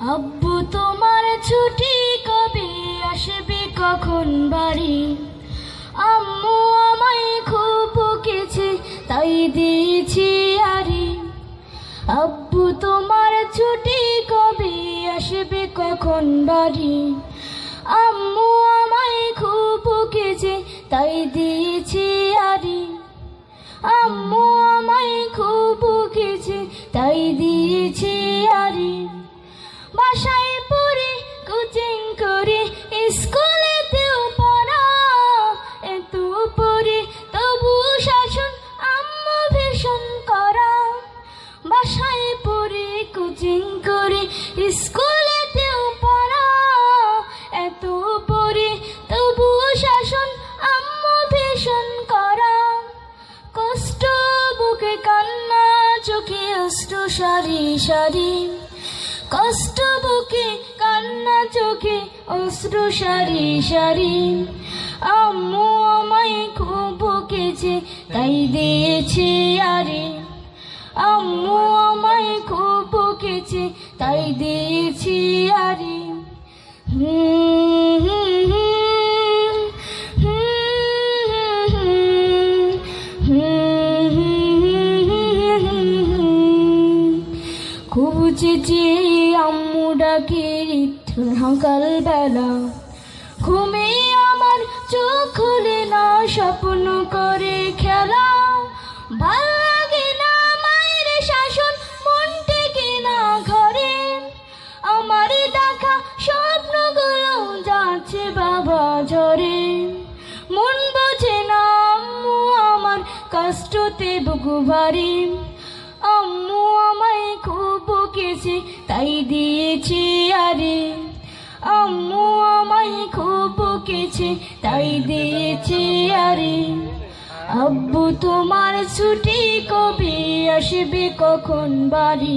আব্বু, তোমার ছুটি কবে আসবে? কখন বাড়ি? আম্মু আমায় খুব বকেছে, তাই দিয়েছি আরে। আব্বু, তোমার ছুটি কবে আসবে? কখন বাড়ি? আম্মু আমায় খুব বকেছে, তাই দিয়েছি আরে। আম্মু আমায় খুব বকেছে, তাই দিয়েছি আরে। বাসায় পড়ে, কোচিং করে স্কুলেতেও পড়া। এত পড়ে তবু শাসন, আম্মু ভীষণ করা। বাসায় পড়ে, কোচিং করে স্কুলেতেও পড়া। এত পড়ে তবু শাসন, আম্মু ভীষণ করা। কষ্ট বুকে কান্না, চোখে অস্ত্র, সারি সারি। কষ্ট বুকে, কান্না চোখে, অশ্রু সারি সারি। আম্মু আমায় খুব বকেছে, তাই দিয়েছে আরে। আম্মু আমায় খুব বকেছে, তাই দিয়েছি আরে। হুম খুঁজেছি আম্মু ডাকে সকাল বেলা। ঘুমে আমার চোখ খুলে না, স্বপ্ন করে খেলা। ভালো লাগে না মায়ের শাসন, মন টেকে না ঘরে। আমার দেখা স্বপ্নগুলো যাচ্ছে বাবা ঝরে। মন বোঝে না আম্মু আমার কষ্টতে বুকু ভারী। দিয়েছি আরে। আম্মু আমায় খুব বকেছে তাই দিয়েছি আরে। আব্বু তোমার ছুটি কবে আসবে কখন বাড়ি?